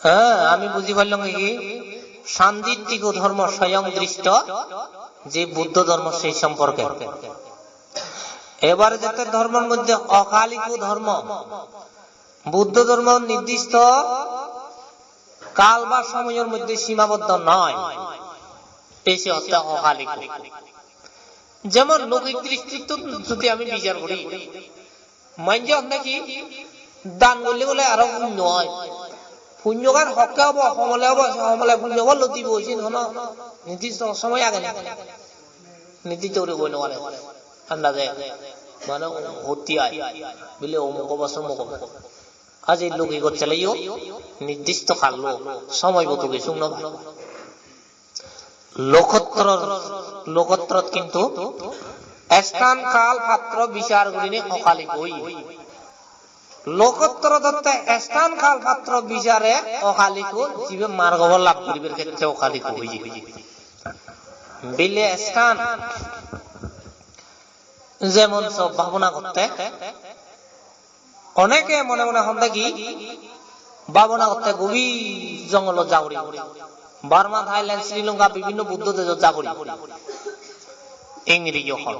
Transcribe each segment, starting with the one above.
হ্যাঁ আমি বুঝি পারলাম কি? শান্তিত্বিক ধর্ম স্বয়ং দৃষ্ট, যে বুদ্ধ ধর্ম সেই সম্পর্কে। এবারে যাতে ধর্মের মধ্যে অকালিক ধর্ম। বুদ্ধ ধর্ম নির্দিষ্ট কাল বা সময়ের মধ্যে সীমাবদ্ধ নয়। যেমন লৌকিক দৃষ্টিত যদি আমি বিচার করি মাইন্ড নাকি দান করলে বলে আরও পুণ্য হয় পুণ্য গান হকে হব সমলে হব সমলে পুণ্য হব লতিব হয়েছে ন নির্দিষ্ট সময় আগে না নির্দিষ্ট করে কই নয় আন্দাজে। মানে হতি আয় বলে অমুক বছর অমুক আজ এই লোক এগোর চালাইও, নির্দিষ্ট খালো, সময় মতো গেছু না লোকত্র লোকত্র কিন্তু স্থান কাল পাত্র বিচার করিনে অকালিক হই। লোকত্র দত্তে স্থান বিচারে জীবে লাভ করিবার ক্ষেত্রে বিলে স্থান যেমন সব ভাবনা করতে, অনেকে মনে মনে হন দেখি, ভাবনা করতে গভীর জঙ্গল যাওরি বার্মা, থাইল্যান্ড, শ্রীলঙ্কা বিভিন্ন বুদ্ধ দেশ যাবরি। ইংরেজি হল।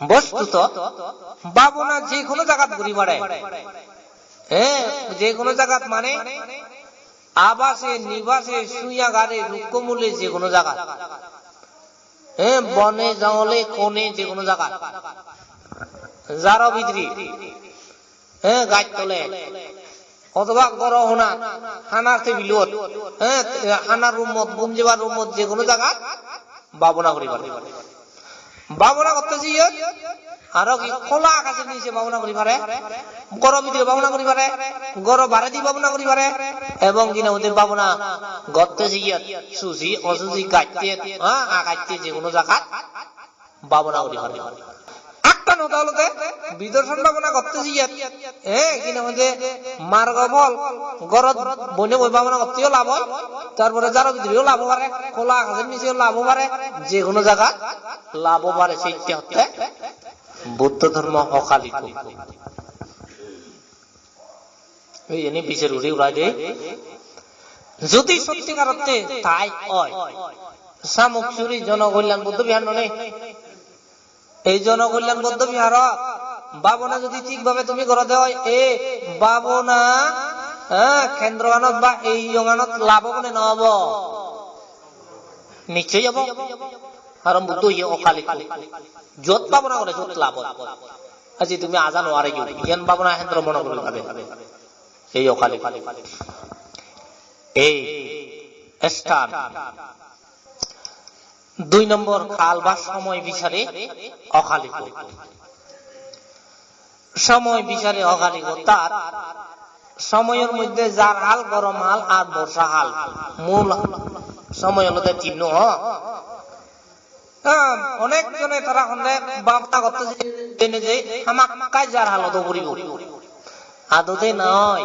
বস্তুত ভাবনা যে কোনো জায়গাত ঘুরি বেড়ায়। যে কোনো জায়গাত মানে আবাসে, নিবাসে শুইয়া গাড়ে রুক্কমূলে যে কোনো জায়গা হ্যাঁ বনে, জঙ্গলে কোনে যে কোনো জায়গা যারা ভিতরি। হ্যাঁ গাছ তোলে। অথবা গর হোনা, হানার টেবিলত হ্যাঁ হানার রুমত বুম যাবার রুমত যে কোনো জায়গা ভাবনা করি ভাবনা করতে যাইয়ে আরও খোলা আকাশের নিচে বামনা করি পারে। গরম ভিতরে বামনা করি পারে। গরম বারে দিয়ে বামনা করি পারে। এবং কিনা ওদের ভাবনা গর্তে যাইয়ে সুজি, অসুজি, গাইতে হ্যাঁ কাটতে যে কোনো জায়গা বামনা করি পারে। একটা নদালতে বিদর্শন ভাবনা করতে যাইয়ে হ্যাঁ গরত বনে বই ভাবনা করতেও লাভ তারপরে যারা ভিতরেও লাভ পারে খোলা আকাশের নিচেও লাভ পারে যে কোনো জায়গা লাভ পারে সেইটা হচ্ছে বুদ্ধ ধর্ম অকালিক। এনে পিছের উড়ে উড়াই দে যদি সত্যিকার অর্থে তাই হয় শামুক জনকল্যাণ বুদ্ধ বিহার নয় এই জনকল্যাণ বদ্ধ বিহার বাবনা যদি ঠিকভাবে তুমি করে দেও এ বাবনা হ্যাঁ কেন্দ্রগানত বা এই জগানত লাভ মানে নহব নিশ্চয় যাব কারণ বুদ্ধ ইয়ে অকালিক। যত পাবনা করে, যত লাভ আজি তুমি আজান ওয়ারে গিয়ে ইয়ান পাবনা হেন্দ্র মনে করে ভাবে। এই অকালিক। এই স্থান দুই নম্বর কাল বা সময় বিচারে অকালিক সময় বিচারে অকালিক তার সময়ের মধ্যে যার হাল গরম হাল আর বর্ষা হাল। মূল সময় হলো চিহ্ন অনেক জনে তারা হলে বাপটা করতে জেনে যে আমাকাই যার হালত করিব আদতে নয়।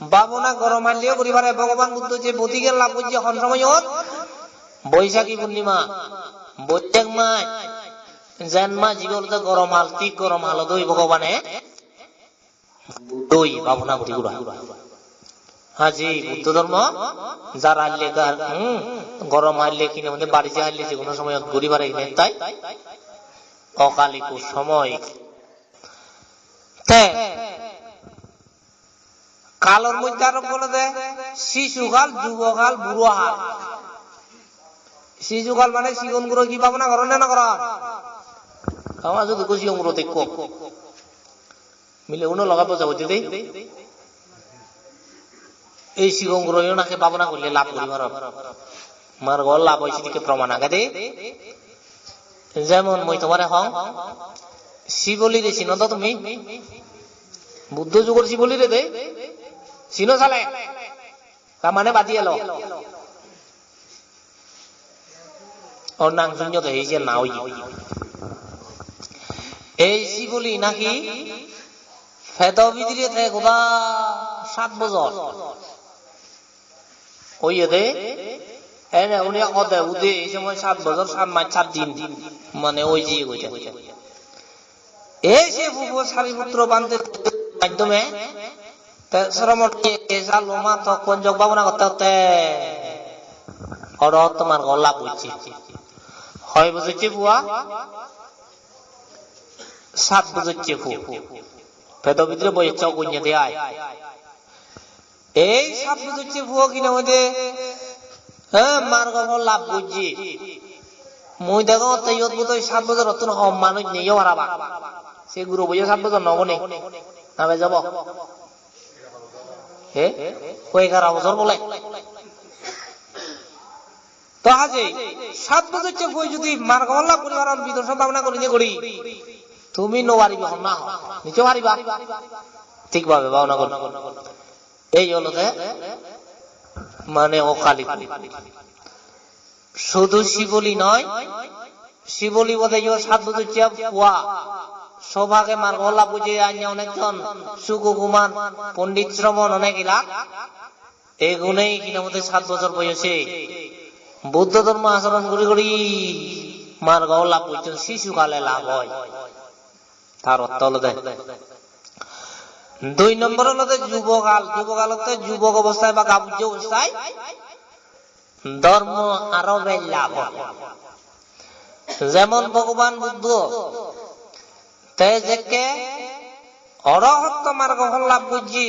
বাবনা গরম হালিও করিবারে ভগবান বুদ্ধ যে বতিকে লাভ করছে হন সময়ত বৈশাখী পূর্ণিমা বৈশাখ মাস জেন মাস জীবনতে গরম হাল, ঠিক গরম হাল দই ভগবানে দই ভাবনা করি গুড়া। হাজি বুদ্ধ ধর্ম, যার হারলে হম, গরম হারলে কিনে মধ্যে বাড়িতে হারলে যে কোনো সময় ঘুরি বাড়াই নেন তাই? অকালিক সময়। কালোর মধ্যে আরও বলে দেয় শিশুকাল, যুবকাল বুড়ো হাল শিশুকাল মানে শিগুনগুলো কি ভাবনা করো না কর আমার যদি কুচি অঙ্গুর দেখো মিলে উনো লগাবো যাব দিদি এই শিগঙ্গুর নাকে ভাবনা করলে লাভ করিবার মার গল লাভ হয়েছে দিকে প্রমাণ আগে দে। যেমন মই তোমার হং শিবলি রে চিনো তো তুমি। বুদ্ধ যুগর শিবলি রে দে চিনো চালে। তার মানে বাদি এলো। এই যে না ওই এই শিবলি নাকি ফেদ ভিতরে থাকে গোদা সাত বছর ওই এনে উনি অদে উদে এই সময় সাত বছর সাত মাস সাত দিন মানে ওই যে ওইটা এই ফুফু সারিপুত্র বান্ধে মাধ্যমে লোমা তো কোন যোগ ভাবনা করতে অর তোমার গলা বুঝছি হয় বুঝেছি বুয়া? সাত বুঝেছি ফু ভেদ ভিতরে বই চৌকুঞ্জে দেয় এই সাত বুঝেছি ফুয়া কিনা মধ্যে? হ্যাঁ মার গল্প লাভ বুঝছি। মই দেখো তৈয়ত বোধ সাত বছর অত মানুষ নিয়ে হারাবা সে গুরু বুঝে সাত বছর নবনে নামে যাব। হে? ওই এগারো বছর বলে? তো হাজে সাত বছর বই যদি মার গল্লা পরিবার বিদর্শন ভাবনা করি যে করি, তুমি নো না নিচে পারিবা ঠিক ভাবে ভাবনা কর। এই হলো মানে অকালি শুধু শিবলি নয়, শিবলি বোধে সাত বছর চেয়ে পুয়া। সৌভাগে মার বুঝে আনিয়া অনেকজন সুকুকুমার পণ্ডিত শ্রমণ অনেক ইলা এগুনেই কিনা সাত বছর বয়সে। বুদ্ধ ধর্ম আচরণ করি করি মার গলা পর্যন্ত শিশুকালে লাভ হয়। তার অর্থ হলো দুই নম্বর হলো যুবকাল। যুবকালতে যুবক অবস্থায় বা গাবুজ অবস্থায় ধর্ম আরও লাভ যেমন ভগবান বুদ্ধ তেজকে অরহত্ত মার্গ লাভ বুঝি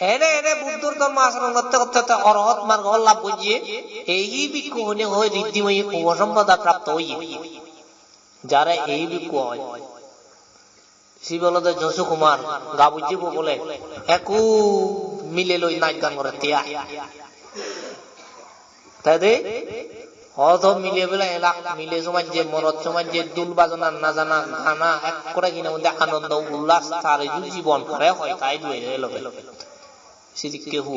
এনে এনে বুদ্ধর ধর্ম আচরণ করতে করতে অরহত মার্গ লাভ বুঝিয়ে এই বিক্ষু বিক্ষোভনে হয়ে ঋদ্ধিময়ী উপসম্পদা প্রাপ্ত হইয়ে যারা এই বিক্ষোভ হয় যশু কুমার বলে একু মিলে লই নাচ গান করে তিয়া তাই মিলে বেলা এলাক মিলে সমাজ যে মরদ সমাজ যে, দুল বাজনা না জানা গানা এক করে কিনা মধ্যে আনন্দ, উল্লাস তার জীবন হারে হয়, তাই এলো সিদিককে হু।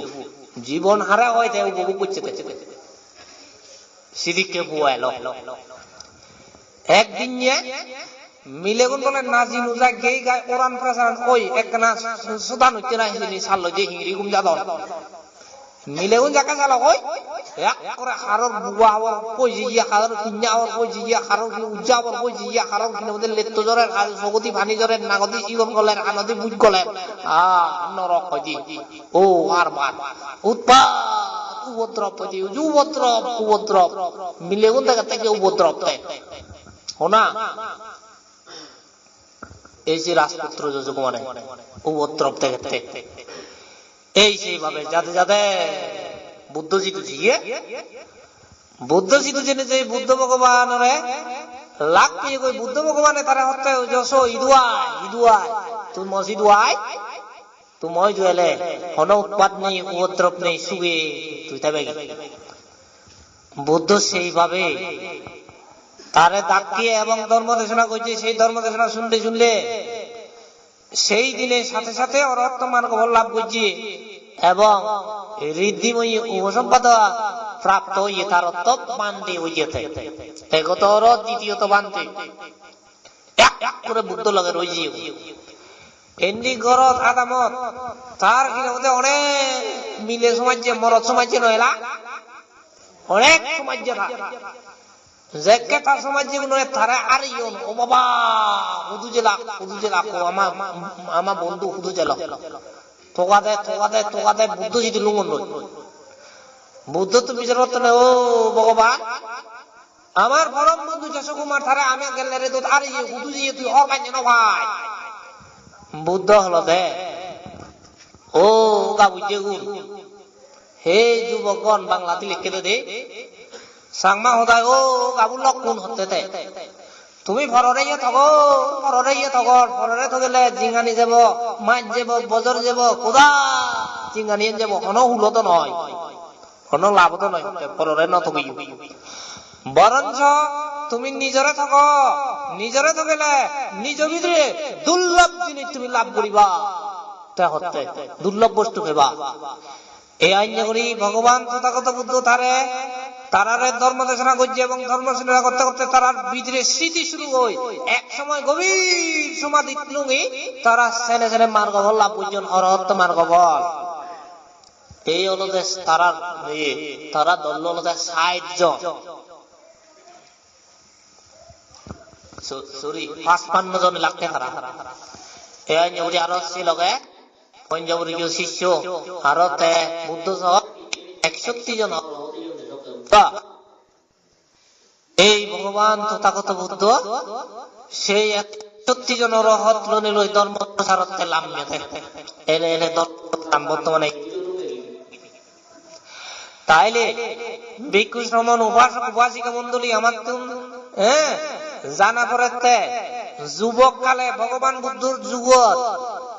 জীবন হারা হয় যায় উপভোগ করছে সিদিককে হু এল একদিন মিলে গুন বলে, নাজি নুজা গেই গায় ওরান প্রসারণ ওই এক না সুদান হচ্ছে না হিনি সাল্লো যে হিংরি গুম যা দল। মিলে গুন জাকা এক করে হারর বুয়া হওয়ার কই জিয়া হারর কিন্যা হওয়ার কই জিয়া হারর কি উজ্জা হওয়ার কই জিয়া হারর কিনে ওদের লেত্ত জরের সগতি ভানি জরের নাগতি ইগন গলের আনদি বুঝ গলের আ নরক হইদি ও, আর বার উৎপাত উপদ্রব হইদি উপদ্রব উপদ্রব মিলে গুন দেখা থেকে উপদ্রব দেয় হোনা, এই যে রাজপুত্র যজকুমারে উপদ্রব দেখতে এই সেইভাবে যাতে যাতে বুদ্ধ জিতু জিয়ে। বুদ্ধ জিতু জেনে যে বুদ্ধ ভগবানরে লাখ পেয়ে কই বুদ্ধ ভগবানে তারা হত্যা যশ ইদুয়াই ইদুয়াই তুই মসজিদ আয় তুই মই জুয়েলে হন উৎপাদ নেই উপদ্রব নেই তুই তবে বুদ্ধ সেইভাবে তারে দাকিয়ে এবং ধর্ম দেশনা করছে সেই ধর্ম দেশনা শুনলে শুনলে সেই দিনের সাথে সাথে অরত্ন মার্গ লাভ করছে। এবং ঋদ্ধিময়ী উপসম্পাদ প্রাপ্ত হইয়ে তার অর্থ বান্ধে হইয়েছে। অর দ্বিতীয়ত বান্ধে এক এক করে বুদ্ধ লগে রয়েছে এন্ডি গরত আদামত, তার কিনা অনেক মিলে সমাজে মরদ সমাজে নয়লা অনেক সমাজে যেকে তার সমাজ তারা আর ইয়ন ও বাবা, হুদু জেলা হুদু জেলা আমার আমার বন্ধু হুদু জেলা। তোকা দে তোকা দে তোকা দে বুদ্ধ যদি লুঙ্গন নই বুদ্ধ তো বিচার করতে ও ভগবান। আমার পরম বন্ধু যশ কুমার তারা আমি গেলে রে তো আর ইয়ে হুদু দিয়ে তুই হর কাঞ্জন ভাই। বুদ্ধ হলো দে। ও গা বুঝে গুণ। হে যুবকগণ বাংলাতে লিখে দে সাংমা হদায় ও কাবুল কোন হতে তে তুমি থাকো ফররে ইয়ে থাকো ফররে থাকলে জিঙ্গানি যাব, মাছ যাব, বজর যাব কোদা জিঙ্গানি যাব হন হুলো তো নয় হন লাভ তো নয় ফররে ন থাকি বরঞ্চ তুমি নিজরে থাকো নিজরে গেলে নিজ ভিতরে দুর্লভ জিনিস তুমি লাভ করিবা হতে দুর্লভ বস্তু খেবা। এই আইন করি ভগবান তথাগত বুদ্ধ তারে তারারে ধর্ম দেশনা করছে এবং ধর্ম দেশনা করতে করতে তারার ভিতরে স্মৃতি শুরু হয়। এক সময় গভীর সমাধি লুঙ্গি, তারা সেনে সেনে মার্গ বল লাভ করছেন অরহত্ত মার্গ বল এই হলো যে তারার তারা হলো যে সাহায্য। সরি, পাঁচপান্ন জন লাগতে তারা। এই আইন আরও ছিল গে পঞ্জাবরীয় শিষ্য ভারতে বুদ্ধ সহ একষট্টি জন তা, এই ভগবান তথাগত বুদ্ধ সেই একষট্টি জন রহত লনিল ধর্ম প্রসারতে লাম্যতে এনে এনে ধর্ম বর্তমানে তাইলে ভিক্ষু শ্রমণ উপাসক উপাসিকা মন্ডলী আমার তো হ্যাঁ জানা পড়েতে যুবক কালে ভগবান বুদ্ধর যুগত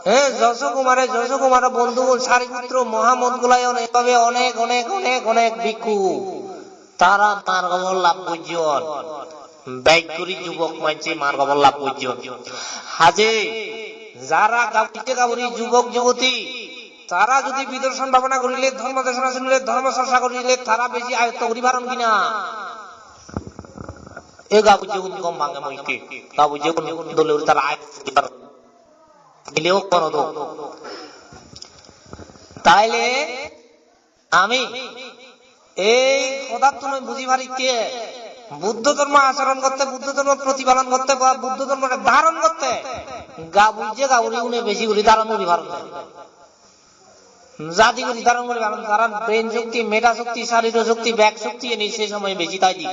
হ্যাঁ যশ কুমারে যশ কুমার বন্ধু সারিপুত্র মহামদ গুলায়ন এভাবে অনেক অনেক অনেক অনেক ভিক্ষু। তারা মার গবর লাভ করছেন ব্যয় যুবক মানছে মার গবর লাভ করছেন হাজে, যারা গাবুতে গাবুরি যুবক, যুবতী, তারা যদি বিদর্শন ভাবনা করিলে, ধর্ম দেশনা শুনিলে, ধর্ম চর্চা করিলে, তারা বেশি আয়ত্ত করি পারন কিনা? এ গাবু কোন কম ভাঙে মইকে? গাবু কোন দলে তারা আয়ত্ত করি দিলেও কোন তাইলে, আমি এই পদার্থ নয়, বুঝি পারিতে বুদ্ধ ধর্ম আচরণ করতে, বুদ্ধ ধর্ম প্রতিপালন করতে, বা বুদ্ধ ধর্ম ধারণ করতে? গাবুই যে গাবুরি উনি বেশি করি ধারণ করি ভারত। জাতি করি ধারণ করি ভারত, কারণ ব্রেন শক্তি মেধা শক্তি, শারীর শক্তি, ব্যাগ শক্তি এনে সেই সময় বেশি তাই দি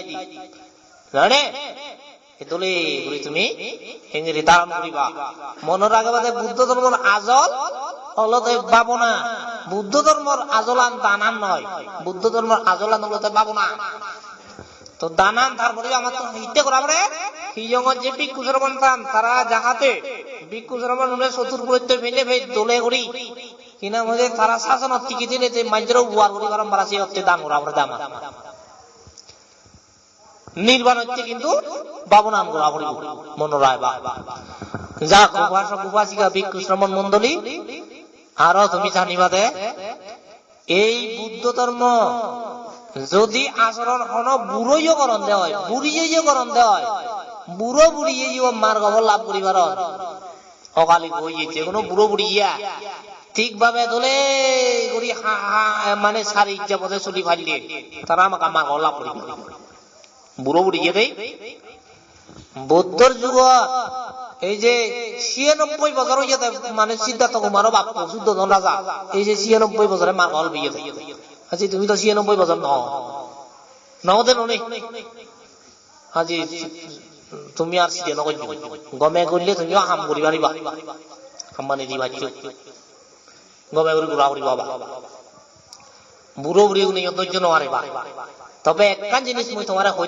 জানে? এতলে করি তুমি ইংরেজি ধারণ করিবা। মনের আগে বাদে বুদ্ধ ধর্মের আজল হলতে ভাবনা। বুদ্ধ ধর্মের আজলান দানান নয় বুদ্ধ ধর্মের আজলান হলতে ভাবনা তো দানান তারপরে আমার তো হিতে করা হিজঙ্গর যে ভিক্ষু শ্রমণ পান তারা জাহাতে ভিক্ষু শ্রমণ উনি চতুর পুরোতে ফেলে ফেলে দোলে করি কিনা মধ্যে তারা শাসন টিকি দিলে যে মাইজেরও বুয়ার করি গরম বাড়াছি হচ্ছে দাম করা দাম। নির্বাণ হচ্ছে কিন্তু বাবনান করা করি মনোরায় বা যাক উপাসক উপাসিকা, ভিক্ষু শ্রমণ মন্ডলী আরও তুমি জানিবা দে এই বুদ্ধ ধর্ম যদি আচরণ হন, বুড়ইও করণ দেওয়া হয় করণ দেওয়া হয় বুড়ো বুড়িয়ে জীব মার খবর লাভ করিবার। অকালি হইছে কোনো বুড়ো বুড়িয়া ঠিক ভাবে দলে করি মানে সারি ইচ্ছা পথে চলি ফাইলে তারা আমাকে আমার ঘর লাভ করিব। বুড়ো বুড়িয়ে দেই। বৌদ্ধর যুগ এই যে ছিয়ানব্বই বছর হয়ে যেতে মানে সিদ্ধার্থ কুমারও বাপ শুদ্ধ রাজা। এই যে ছিয়ানব্বই বছরে মা গল বিয়ে আজি তুমি তো ছিয়ানব্বই বছর নহ নহতে ননি আজি তুমি আর সিটে নকর গমে করলে তুমিও হাম করি পারিবা দি বাচ্চ। গমে করে ঘুরা করিবা বা বুড়ো বুড়ি উনি ধৈর্য নহারিবা তবে একখান জিনিস মই তোমার হই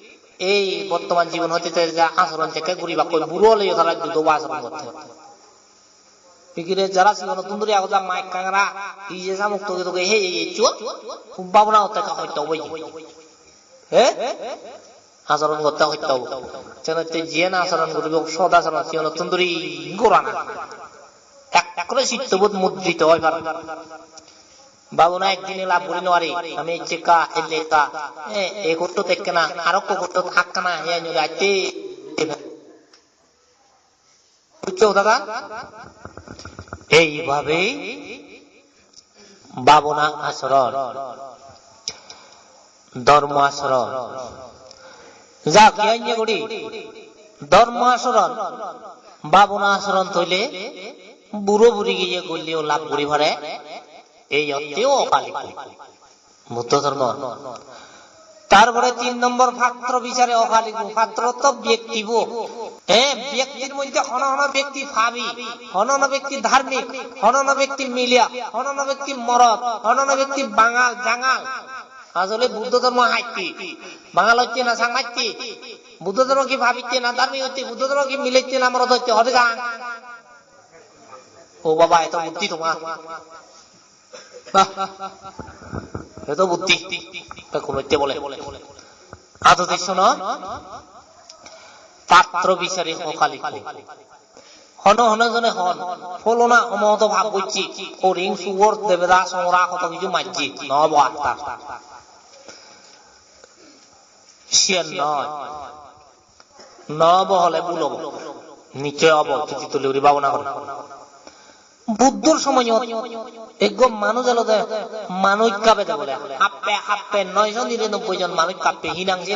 এই বর্তমান জীবন হতে যা আচরণ থেকে ঘুরিবা কই বুড়ো হলে তারা দুটো আচরণ করতে পিকিরে যারা ছিল নতুন ধরে আগত মাইক কাংরা ইজে সামুক তোকে তোকে হে এই চুত ভাবনা হতে কা হইতে হই হে? আচরণ করতে হইতে হব। যেন তে জিয়ে না আচরণ করিব সদা আচরণ এক করে চিত্তবোধ মুদ্রিত হয় করতো দেখকে না আরও। করতো থাক না হে আইতে। বুঝছ দাদা? এইভাবে বাবনা আচরণ ধর্ম আচরণ যা কি করি ধর্ম আচরণ বাবনা আচরণ তৈলে বুড়ো বুড়ি গিয়ে করলেও লাভ করি পারে এই অর্থেও অকালিক। বুদ্ধ ধর্ম তারপরে তিন নম্বর পাত্র বিচারে অকালিক। পাত্র তো ব্যক্তিব হ্যাঁ ব্যক্তির মধ্যে হন হন ব্যক্তি ভাবি হন হন ব্যক্তি ধার্মিক হন হন ব্যক্তি মিলিয়া হন হন ব্যক্তি মরদ হন হন ব্যক্তি বাঙাল, জাঙাল। আসলে বুদ্ধ ধর্ম হাইতি। বাঙাল হচ্ছে না সাংঘাতি বুদ্ধ ধর্ম কি ভাবিচ্ছে না ধার্মিক হচ্ছে বুদ্ধ ধর্ম কি মিলেচ্ছে না মরদ হচ্ছে হতে গান ও বাবা, এত বুদ্ধি তোমার। এত বুদ্ধি। কমিতে বলে। আদতে শোনো পাত্র হন হন জনে হন। হলো না অমত ভাব হরিং সুগর দেবদা কত কিছু মারছি। নব আত্মা। নয়। নব হলে বুলব। নিচে অব তুলি করে বুদ্ধর সময় একদম মানুষ এলো দে মানুষ কাপে বলে হাপ্পে হাপ্পে নয়শ নিরানব্বই জন মানুষ কাপে। হিনাংছে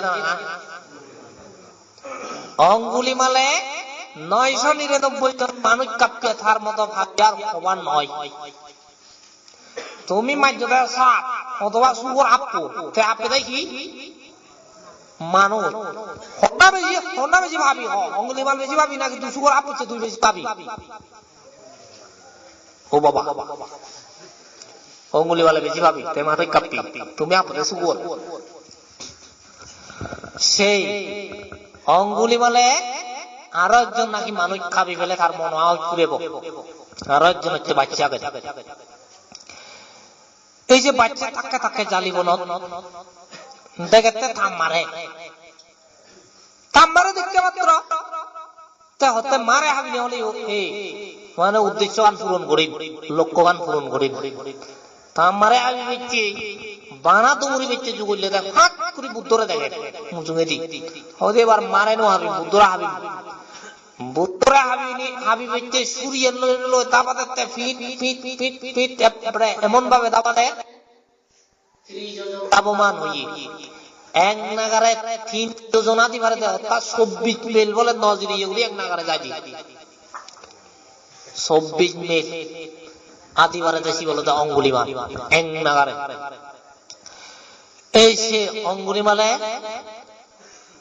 অঙ্গুলি মালে নয়শ নিরানব্বই জন মানুষ কাপকে তার মতো ভাবিয়ার হবার নয়। তুমি মাঝে সাপ অথবা সুগর আপু, তে আপে দেখি মানুষ হন্ডা বেশি হন্ডা বেশি ভাবি অঙ্গুলি মাল বেশি ভাবি না কিন্তু সুগর আপু তুই বেশি ভাবি ও বাবা। অঙ্গুলি वाला বেশি ভাবি তে মাথায় কাপি তুমি আপনি সুগর সেই অঙ্গুলি বলে আরও একজন নাকি মানুষ খাবি ফেলে তার মন আওয়াজ পুরেব আরও একজন হচ্ছে বাচ্চা গেছে এই যে বাচ্চা থাকে জালিব ন দেখতে থাম মারে। থাম মারে দেখতে মাত্র। তা হতে মারে হাবি হলে মানে উদ্দেশ্য গান পূরণ করি, লক্ষ্য গান পূরণ করি। তা মারে হাবি বেচছে বানা তুমুরি বেচছে যুগলে দেখ ফাট করে বুদ্ধরে দেখে। মুজুঙে দি হতে এবার মারে নো হাবি বুদ্ধরা হাবি বুদ্ধরা হাবি নি হাবি বেচছে সুরিয়ে লো তাবাতে ফিট ফিট ফিট ফিট এবারে এমন ভাবে দাবাতে তাবমান এক নাগারে তিন যোজনা দি পারে অর্থাৎ চব্বিশ মেল বলে নজরি এগুলি এক নাগারে যাই দি তো অঙ্গুলি মাল নাগারে। এই সে অঙ্গুলি মালে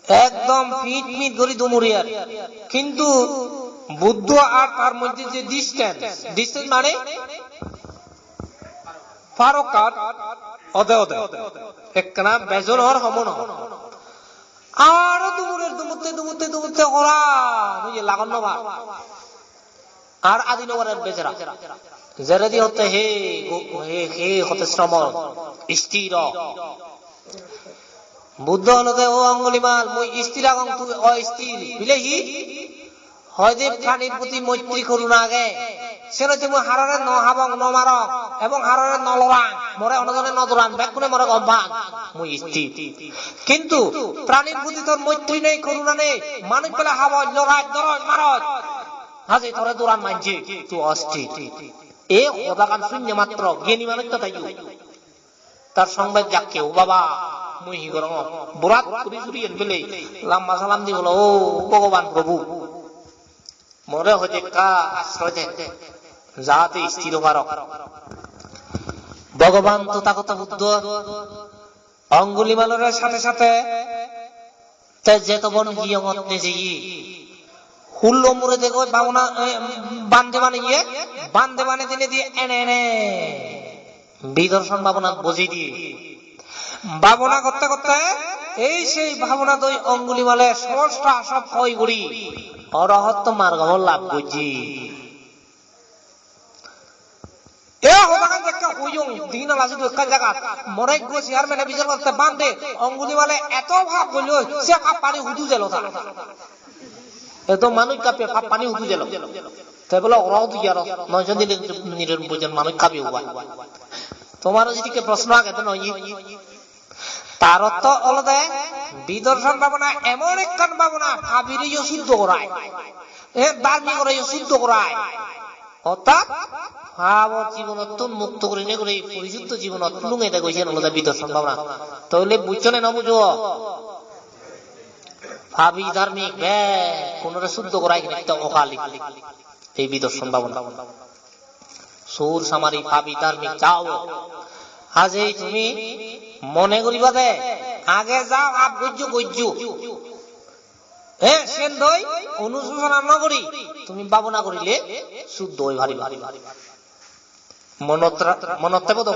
একদম ফিট মিট দুমুরিয়ার কিন্তু বুদ্ধ আর তার মধ্যে যে ডিস্টেন্স ডিস্টেন্স মানে? ফারকাত অদে অদে। বেজনের সমন। আরও দুমুরের দুমুতে দুমুতে দুমুতে ওরা বুঝে লাগান নবা আর আদি নগরের বেজরা জেরেদি হতে হে হে, হতে শ্রম স্থির বুদ্ধ হলতে ও অঙ্গুলিমাল মই স্থির আগং তুই অস্থির বিলেহি হয়দে প্রাণীর প্রতি মৈত্রী করুন আগে। হারারে ন হাবং ন মারং এবং হারারে ন লরাং মরে অনজনে ন দরাং ব্যাকুনে মরে মুই স্থির কিন্তু প্রাণীর প্রতি তোর মৈত্রী নেই করুণা নেই। মানুষ পেলে হাবয় লড়াই দরজ মারজ হাজে তোরে এ শূন্য মাত্র, জ্ঞানী তো তার সংবাদ ও বাবা করং বরাত লাম্বা সালাম দি বলো, ও ভগবান প্রভু, মরে হতে কা আশ্রয় যাতে স্থির পারক ভগবান তো বুদ্ধ অঙ্গুলি সাথে সাথে তে যেত বন গিয়মত নেজে হুল্লো মুড়ে দেখো বাবনা বান্ধে মানে গিয়ে বান্ধে মানে দিনে দিয়ে এনে এনে বিদর্শন ভাবনা বুঝিয়ে দিয়ে ভাবনা করতে করতে এই সেই ভাবনা দই অঙ্গুলি মালে সমস্ত সব কই গুড়ি অরহত্ত মার্গ লাভ বুঝি। এত ভাব বলল, সে কাপ পানি হুদু জেলো এত মানুষ কাপে কাপ পানি হুদু জেলো তাই বলে ওরাও তুই আর নয়শ নিরানব্বই জন মানুষ কাপে উবা তোমার যদি প্রশ্ন আগে, তো নয়। তার অর্থ অলদে বিদর্শন ভাবনা এমন একখান ভাবনা ভাবিরিও শুদ্ধ করায়। এ ধার্মিক করে শুদ্ধ করায়। অর্থাৎ ভাবর জীবনত মুক্ত করে নে করে পরিশুদ্ধ জীবনত লুঙে দেখো সে অলদে বিদর্শন ভাবনা। তাহলে বুঝছ না বুঝো? ভাবি, ধার্মিক কোনরে শুদ্ধ এই ভাবনা। সুর সামারি, ভাবি, ধার্মিক এই তুমি মনে করিবা দে আগে যাও, আপ গজ্য হ্যাঁ সেন দই অনুশোচনা নকরি তুমি বাবনা করিলে শুদ্ধ হই ভারি ভারি মনত মনত থাকব তো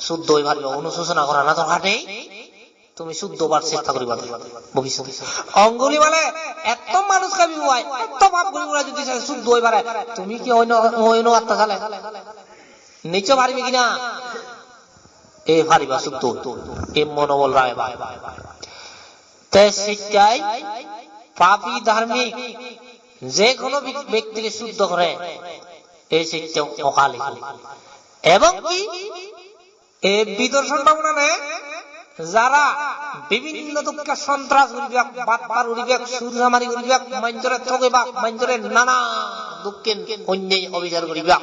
শুদ্ধ হই ভারি অনুশোচনা করা না তো হাটেই তুমি শুদ্ধ বার চেষ্টা করিবা অঙ্গুলি মানে এত মানুষ কাবি হয় এত করি যদি শুদ্ধ হই পারে তুমি কি অন্য অন্য আত্মা চালে? নিচে পারিবি কিনা? এ শুদ্ধ। এ মনোবল রায় পাপি ধার্মিক যে কোনো ব্যক- ব্যক্তিকে শুদ্ধ করে এই শিক্ষা অকালে। এবং কি? এ বিদর্শন ভাবনা নে? যারা বিভিন্ন দুঃখে সন্ত্রাস করিবাক, বাটপার করিবাক সুরজামারি করিবাক মঞ্চরে ঠকিবাক মঞ্চরে নানা দুঃখে অন্যায় অবিচার করিবাক,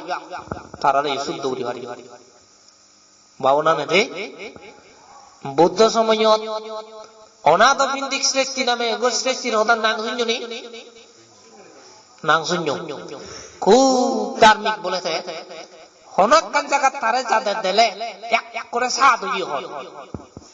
তারা এই শুদ্ধ পারি ভাবনা নেতে বুদ্ধ সময়ত অনাথ বিন্দিক শ্রেষ্ঠী নামে এগো শ্রেষ্ঠীর হতার নাং শূন্য নেই নাং শূন্য খুব ধার্মিক বলেছে। হনক জায়গা তারে যাদের দিলে এক এক করে সাত হই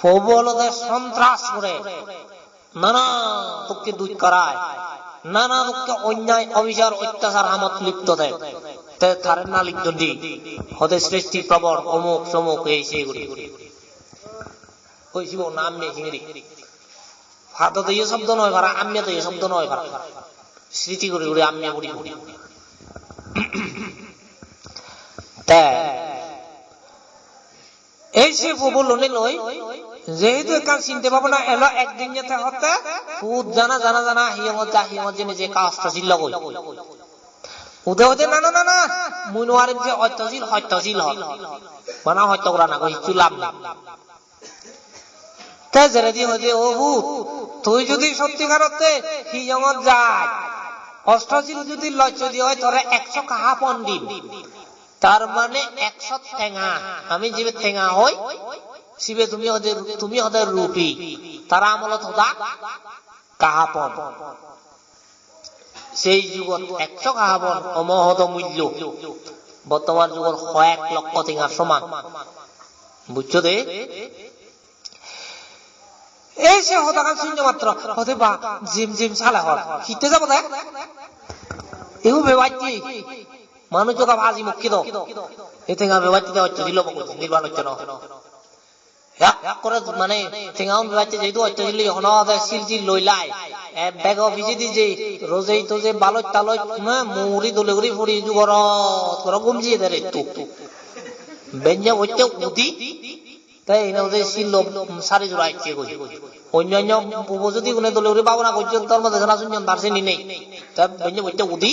প্রবলদের সন্ত্রাস করে। নানা দুঃখে দুঃখ করায়, নানা দুঃখে অন্যায়, অবিচার, অত্যাচার আমত লিপ্ত দেয়। তে তার দি হতে সৃষ্টি প্রবল, অমুক সমুক এই কইছিব নাম নেই হিংরি ইয়ে শব্দ নয় ভাড়া আমিয়া তো শব্দ নয় ভাড়া। স্মৃতি করে আমিয়া তা যেহেতু একান চিনতে না, এলো একদিন যেতে হতে জানা জানা জানা কাজটা কই উদে না না না না যে অত্যশীল সত্যশীল হয় মানে হত্য করা না কই চুলাম না তে জেরে দি হইতে ও ভূত, তুই যদি সত্যিকার অর্থে যায় অষ্টশীল যদি লজ্জ দিয়ে হয়, তোরে একশো কাহা পন দিন তার মানে একশো ঠেঙা। আমি জীবে ঠেঙা হই, শিবে তুমি হতে তুমি হতে রূপী। তারা আমলত হতা কাহাপন। সেই যুগত একশো কাহাপন অমহত মূল্য। বর্তমান যুগত কয়েক লক্ষ টেঙার সমান। বুঝছ দে এই সে হতাকাল শূন্য মাত্র। হতে বা জিম জিম সালে হল হিতে যাব দেখ। এও বেবাইতি মুখি দাও এ টেঙা বেবাইতি দেওয়া হচ্ছে দিল নির্বাণ হচ্ছে উদি, তাই অন্যান্য উপযোগী দলে করি পাবো না করছেন, তোর মধ্যে শুনছেন তার সে নেই। তা বেঞ্জা হচ্ছে উদি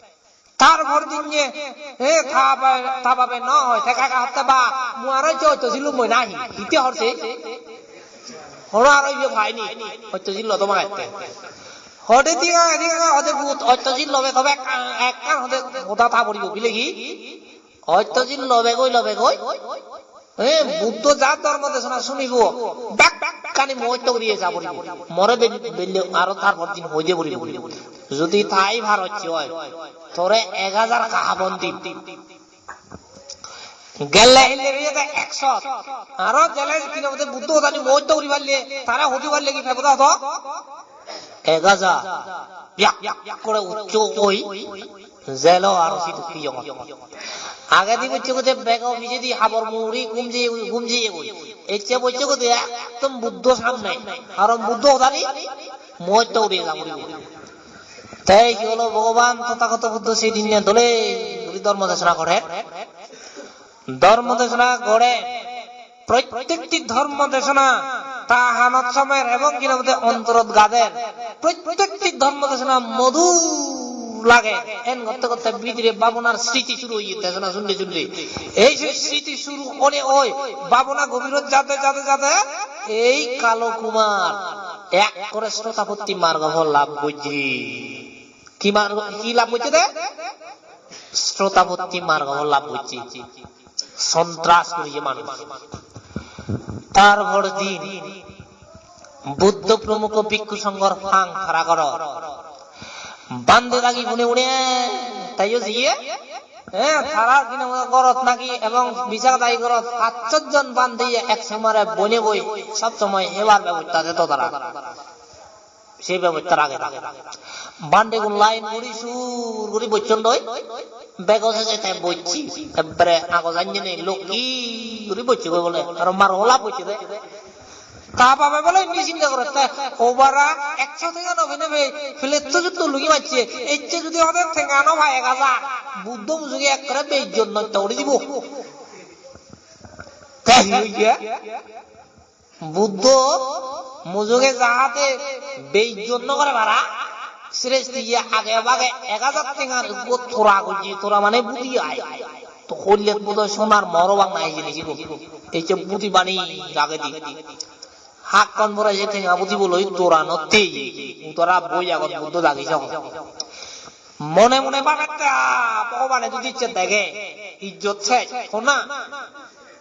তারপর দিন এ থাবা থাবাবে ন হয় কাকা হতে বা মুয়ারে হরছে। আর হয়তো তোমার দিয়া এদিকে হতে ভূত লবে তবে এক কান হতে থা পড়িব কি? অত্যজিল লবে লবে যা ধর্ম দেশনা শুনিব, ব্যাক কানি মৈত্য করিয়ে যা মরে বেলে আরও তারপর দিন হইতে পড়িব। যদি তাই ভার হচ্ছে হয়? তোরে এক হাজার কাহাবন দিন গেলে আরও গেলে বুদ্ধ পারলে তারা হতে পারলে কি হতো? এক হাজার। করে উচ্চ ওই জেল আর সি দুঃখী জগৎ আগে দিকে বেগ অফিসে দি হাবর মুড়ি গুমজি গুমজি এই চেয়ে বলছে দেয়া একদম বুদ্ধ সামনে। কারণ বুদ্ধ ওদানি মজটা উড়ে যাব। তাই কি হলো ভগবান তথাগত বুদ্ধ সেই দিন ধর্ম দেশনা করে? ধর্ম দেশনা প্রত্যেকটি ধর্ম দেশনা তা হানত সময়ের এবং গাদের। প্রত্যেকটি ধর্ম দেশনা মধু লাগে। এন করতে করতে ভিতরে বাবনার স্মৃতি শুরু হয়ে যেতে না শুনতে শুনতে এই স্মৃতি শুরু করে ওই বাবনা গভীরত যাতে যাতে যাতে এই কালো কুমার এক করে শ্রোতাপত্তি মার্গ লাভ বুঝি কি কি লাভ বুঝছে রে? লাভ বুঝছি সন্ত্রাস করিয়ে মানুষ। দিন, বুদ্ধ প্রমুখ ভিক্ষু সংঘর ফাং খারা কর বান্ধে লাগি গুনে গুনে, তাইও জিয়ে? হ্যাঁ গরত নাকি? এবং বিচার দায়ী গরত জন বান্ধে এক সময় বনে বই। সব সময় ব্যবস্থা আছে তো তারা। সেই ব্যবস্থার আগে বান্ডে গুন লাইন গুড়ি সুর করে তা ওবারা একশো থেকে নবে, নেবে। ফেলে তো যদি লুকি পাচ্ছে এই যে যদি ওদের ঠেঙ্গানো ভাই, এক হাজার। বুদ্ধ করে বুদ্ধ মুজুকে যাহাতে বেশ জন্য করে ভাড়া শ্রেষ্ঠ ইয়ে আগে বাগে এক হাজার টেঙার উপর তোরা করছি তোরা মানে বুদ্ধি আয়। তো করলে বোধ সোনার মরবাং নাই জিনিস এই যে বুদ্ধি হাক কন যে বুদ্ধি বলো তোরা তোরা বই আগত বুদ্ধ মনে মনে ভগবানে যদি ইচ্ছে দেখে, ইজ্জত ছেড় শোনা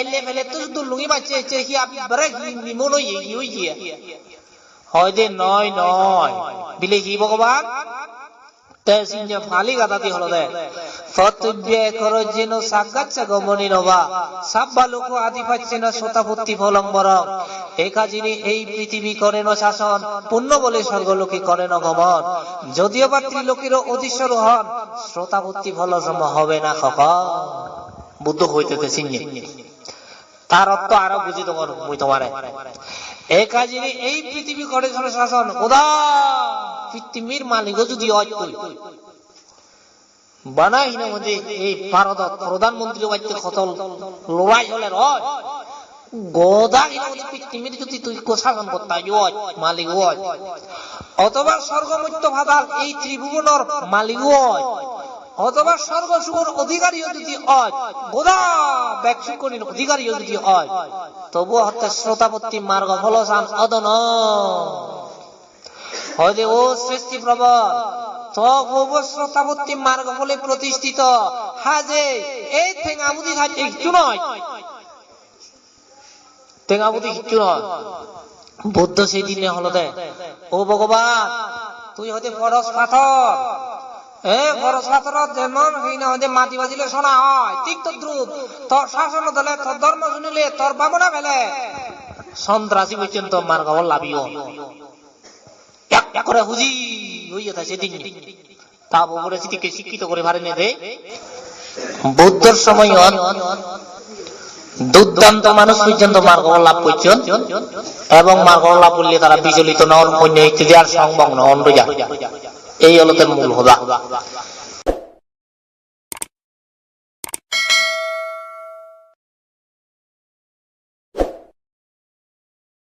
এলে ফেলে তো শুধু লুঙ্গি বাচ্চা এসে কি আপনি বেড়ে নিমন হয়ে কি হয়ে যে নয় নয় বিলে কি ভগবান তেসিঞ্জে ফালি গাদাতি হলো দে ফতুব্যে করো যেন সাগাচ্ছা গমনি নবা সাব্বা লোক আদি পাচ্ছে না শতাপত্তি ফলম্বর একা যিনি এই পৃথিবী করেন শাসন পুণ্য বলে স্বর্গলোকে করেন গমন যদিও বা ত্রিলোকেরও অধীশ্বর হন শ্রোতাপত্তি ফল হবে না কখন বুদ্ধ হইতেছে চিনি তার অর্থ আরও বুঝি তোমার, মুই তোমারে। এই কাজে এই পৃথিবী করে শাসন, খোদা! পৃথিবীর মালিকও যদি মধ্যে এই প্রধানমন্ত্রী কত লড়াই হলে রয়। গোদা পৃথিবীর যদি তুই শাসন করতে মালিক অথবা স্বর্গমত্য ভাদাল এই ত্রিভুবনের মালিক অথবা স্বর্গ সুখর অধিকারীও যদি হয়, গোদা ব্যক্তিকরীর অধিকারীও যদি হয় তবু হত্যা শ্রোতাপত্তি মার্গ ফলসান অদন হয়তো ও সৃষ্টি প্রবল মার্গ ফলে প্রতিষ্ঠিত। হাজে, এই থাকে একটু নয়। ঠেঙামুদি কিচ্ছু নয়। বুদ্ধ সেই দিনে হলো দে, ও ভগবান, তুই হতে পরশ পাথর। শোনা হয়। শুনিলে শিক্ষিত করে ভারে নে দে। বুদ্ধর সময় দুর্দান্ত মানুষ পর্যন্ত মার খবর লাভ করছেন। এবং মার খবর লাভ করলে তারা বিচলিত নন অন্য ইত্যাদি আর অন্য যা এই হলো তার মূল হোদা।